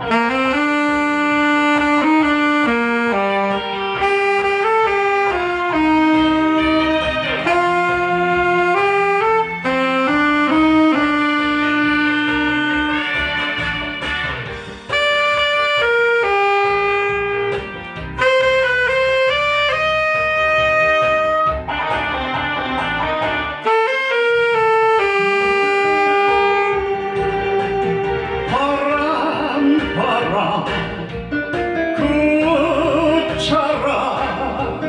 Música 그쳐라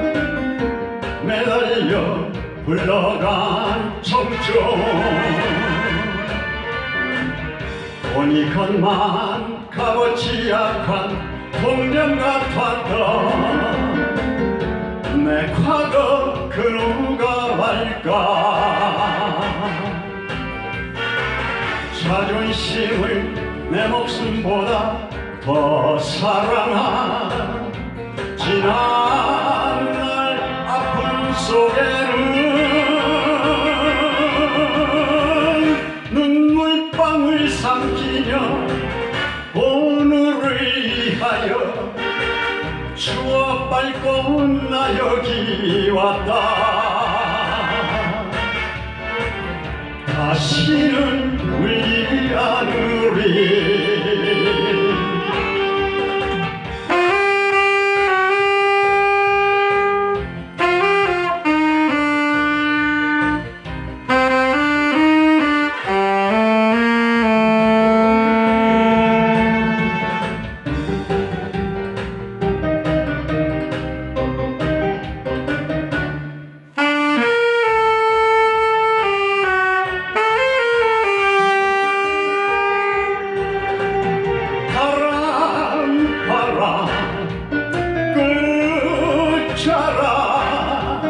매달려 흘러간 청춘. 보니건만 값어치 약한 동년 같았던 내 과거 그 누가 알까? 자존심을 내 목숨보다 더 사랑한 지난 날 아픔 속에는 눈물방울 삼키며 오늘을 위하여 추억 밟고 나 여기 왔다. 다시는 울지 않으리 자라.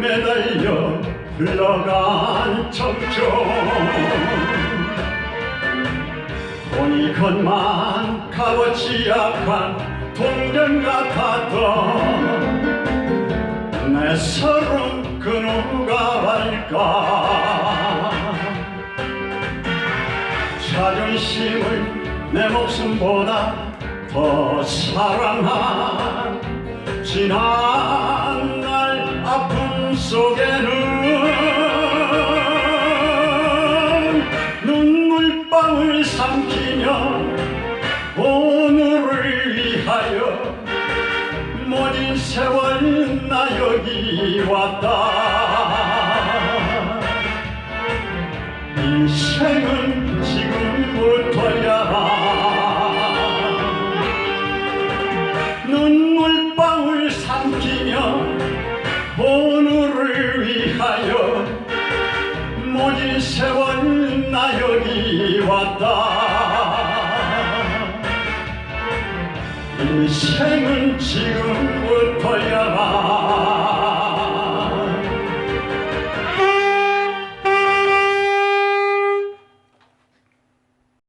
매달려 흘러간 청춘. 돈이 건만 값어치 약한 동전 같았던 내 서름 그 누가 알까? 자존심을 내 목숨보다 더 사랑한 지난 날 아픔 속에는 눈물방울 삼키며 오늘을 위하여 모진 세월 나 여기 왔다. 인생은 지금부터 왔다 인생은 지금부터야